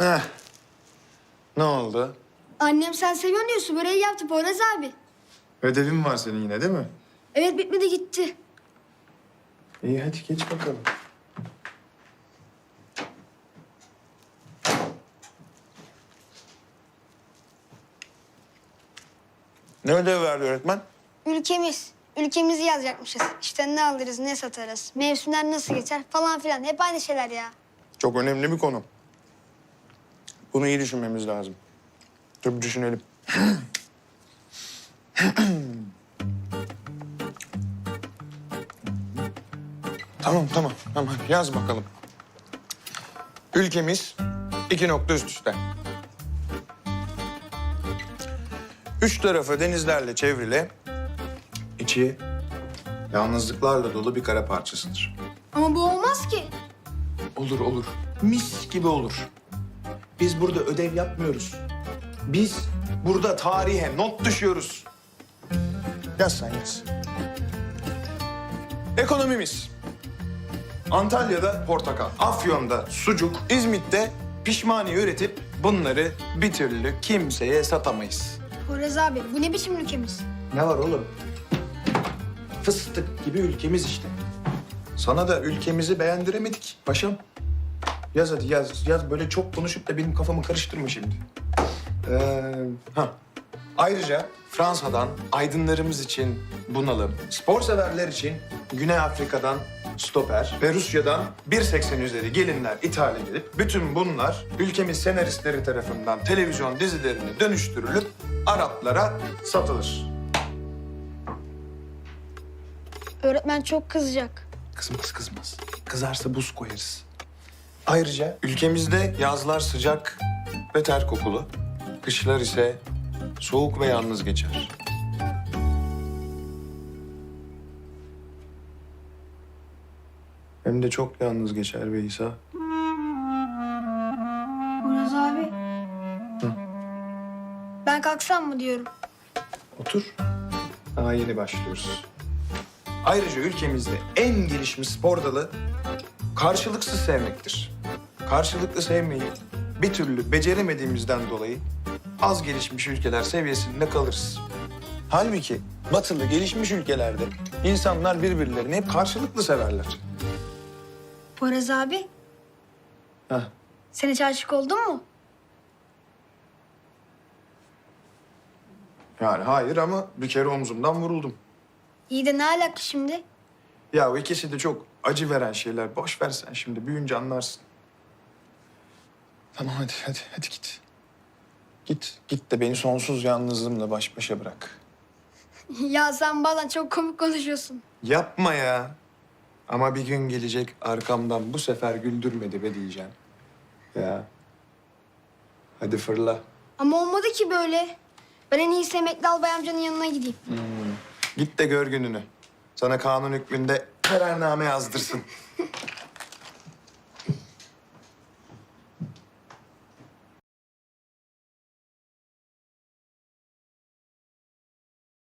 Heh. Ne oldu? Annem sen seviyorsun diyor su böreği yaptı Poyraz abi. Ödevin var senin yine değil mi? Evet bitmedi gitti. İyi hadi geç bakalım. Ne ödev verdi öğretmen? Ülkemiz. Ülkemizi yazacakmışız. İşte ne alırız, ne satarız, mevsimler nasıl geçer falan filan. Hep aynı şeyler ya. Çok önemli bir konu. Bunu iyi düşünmemiz lazım. Dur bir düşünelim. tamam tamam tamam yaz bakalım. Ülkemiz iki nokta üst üste. Üç tarafı denizlerle çevrili, içi yalnızlıklarla dolu bir kara parçasıdır. Ama bu olmaz ki. Olur olur. Mis gibi olur. Biz burada ödev yapmıyoruz. Biz burada tarihe not düşüyoruz. Yaz sen yaz. Ekonomimiz. Antalya'da portakal, Afyon'da sucuk, İzmit'te pişmaniye üretip bunları bir türlü kimseye satamayız. Poyraz abi bu ne biçim ülkemiz? Ne var oğlum? Fıstık gibi ülkemiz işte. Sana da ülkemizi beğendiremedik paşam. Yaz hadi yaz. Yaz böyle çok konuşup da benim kafamı karıştırma şimdi. Ee, ha. Ayrıca Fransa'dan aydınlarımız için bunalım, spor severler için Güney Afrika'dan stoper ve Rusya'dan 1.80 üzeri gelinler ithal edilip bütün bunlar ülkemiz senaristleri tarafından televizyon dizilerine dönüştürülüp Araplara satılır. Öğretmen çok kızacak. Kızmaz kızmaz. Kızarsa buz koyarız. Ayrıca ülkemizde yazlar sıcak ve ter kokulu. Kışlar ise soğuk ve yalnız geçer. Hem de çok yalnız geçer be İsa. Abi. Ben kalksam mı diyorum. Otur. Daha yeni başlıyoruz. Ayrıca ülkemizde en gelişmiş spor dalı karşılıksız sevmektir. Karşılıklı sevmeyi bir türlü beceremediğimizden dolayı az gelişmiş ülkeler seviyesinde kalırız. Halbuki batılı gelişmiş ülkelerde insanlar birbirlerini hep karşılıklı severler. Poyraz abi Heh. sen hiç aşık oldun mu? Yani hayır ama bir kere omzumdan vuruldum. İyi de ne alaka şimdi? Ya ikisi de çok acı veren şeyler. Boş ver sen şimdi. Büyüyünce anlarsın. Tamam hadi hadi hadi git. Git. Git de beni sonsuz yalnızlığımla baş başa bırak. ya sen bazen çok komik konuşuyorsun. Yapma ya. Ama bir gün gelecek arkamdan bu sefer güldürmedi be diyeceğim. Ya. Hadi fırla. Ama olmadı ki böyle. Ben en iyisi emekli albay amcanın yanına gideyim. Git de gör gününü. Sana kanun hükmünde kararname yazdırsın.